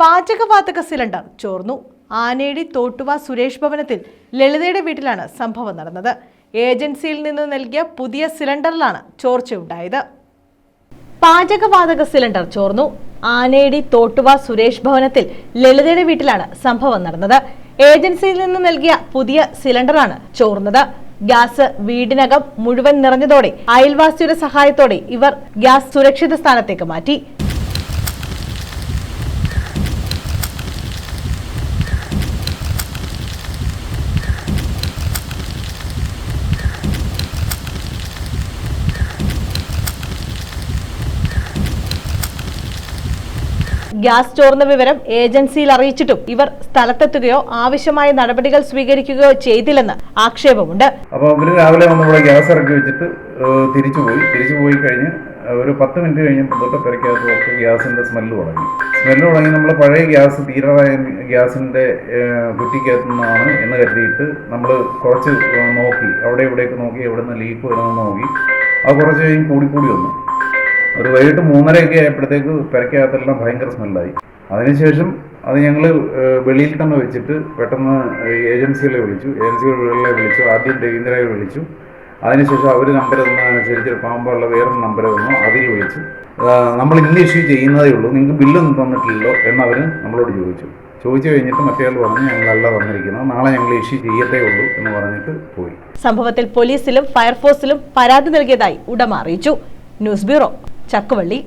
പാചകവാതക സിലിണ്ടർ ചോർന്നു. ആനേടി തോട്ടുവ സുരേഷ് ഭവനത്തിൽ ലളിതയുടെ വീട്ടിലാണ് സംഭവം നടന്നത്. ഏജൻസിയിൽ നിന്ന് നൽകിയ പുതിയ സിലിണ്ടറിലാണ് ചോർച്ചയുണ്ടായത്. പാചകവാതക സിലിണ്ടർ ചോർന്നു. ആനേടി തോട്ടുവ സുരേഷ് ഭവനത്തിൽ ലളിതയുടെ വീട്ടിലാണ് സംഭവം നടന്നത്. ഏജൻസിയിൽ നിന്ന് നൽകിയ പുതിയ സിലിണ്ടറാണ് ചോർന്നത്. ഗ്യാസ് വീടിനകം മുഴുവൻ നിറഞ്ഞതോടെ അയൽവാസിയുടെ സഹായത്തോടെ ഇവർ ഗ്യാസ് സുരക്ഷിത സ്ഥാനത്തേക്ക് മാറ്റി. ഗ്യാസ് ചോർന്ന വിവരം ഏജൻസിയിൽ അറിയിച്ചിട്ടും ഇവർ സ്ഥലത്തെത്തുകയോ ആവശ്യമായ നടപടികൾ സ്വീകരിക്കുകയോ ചെയ്തില്ലെന്ന് ആക്ഷേപമുണ്ട്. അപ്പോൾ ഇവർ രാവിലെ വന്ന് ഇവിടെ ഗ്യാസ് ഇറക്കി വെച്ചിട്ട് തിരിച്ചു പോയി തിരിച്ചു പോയി കഴിഞ്ഞ് ഒരു പത്ത് മിനിറ്റ് കഴിഞ്ഞപ്പോൾ പെരക്കകത്ത് കുറച്ച് ഗ്യാസിന്റെ സ്മെല്ല് തുടങ്ങി. സ്മെല്ല് തുടങ്ങി നമ്മൾ പഴയ ഗ്യാസ് തീരാറായ ഗ്യാസിന്റെ കുറ്റിക്കകത്തു നിന്നാണ് എന്ന് കരുതിയിട്ട് നമ്മൾ കുറച്ച് നോക്കി. അവിടെ ഇവിടെയൊക്കെ നോക്കി എവിടെ നിന്ന് ലീക്ക് വരുന്നത് നോക്കി. അത് കുറച്ച് കഴിഞ്ഞ് കൂടിക്കൂടി കൂടി വന്നു. ഒരു വൈകിട്ട് മൂന്നരയൊക്കെ ആയപ്പോഴത്തേക്ക് പെരക്കകത്തെല്ലാം ഭയങ്കര സ്മെല്ലായി. അതിനുശേഷം അത് ഞങ്ങൾ വെളിയിൽ തന്നെ വെച്ചിട്ട് പെട്ടെന്ന് ഏജൻസികളെ വിളിച്ചു. ഏജൻസികളെ വിളിച്ചു. ആദ്യം രവീന്ദ്രയെ വിളിച്ചു. അതിനുശേഷം അവർ നമ്പർ തന്നതനുസരിച്ച് പാമ്പുള്ള വേറൊരു നമ്പർ തന്നു. അതിൽ വിളിച്ചു. നമ്മൾ ഇന്ന് ഇഷ്യൂ ചെയ്യുന്നതേ ഉള്ളൂ. നിങ്ങൾക്ക് ബില്ലൊന്നും തന്നിട്ടില്ലല്ലോ എന്നവർ നമ്മളോട് ചോദിച്ചു. ചോദിച്ചു കഴിഞ്ഞിട്ട് മറ്റേയാൾ പറഞ്ഞു ഞങ്ങളല്ല തന്നിരിക്കുന്നത്. നാളെ ഞങ്ങൾ ഇഷ്യൂ ചെയ്യത്തേ ഉള്ളൂ എന്ന് പറഞ്ഞിട്ട് പോയി. സംഭവത്തിൽ പോലീസിലും ഫയർഫോഴ്സിലും പരാതി നൽകിയതായി ഉടമ അറിയിച്ചു. News bureau. ചക്കുവള്ളി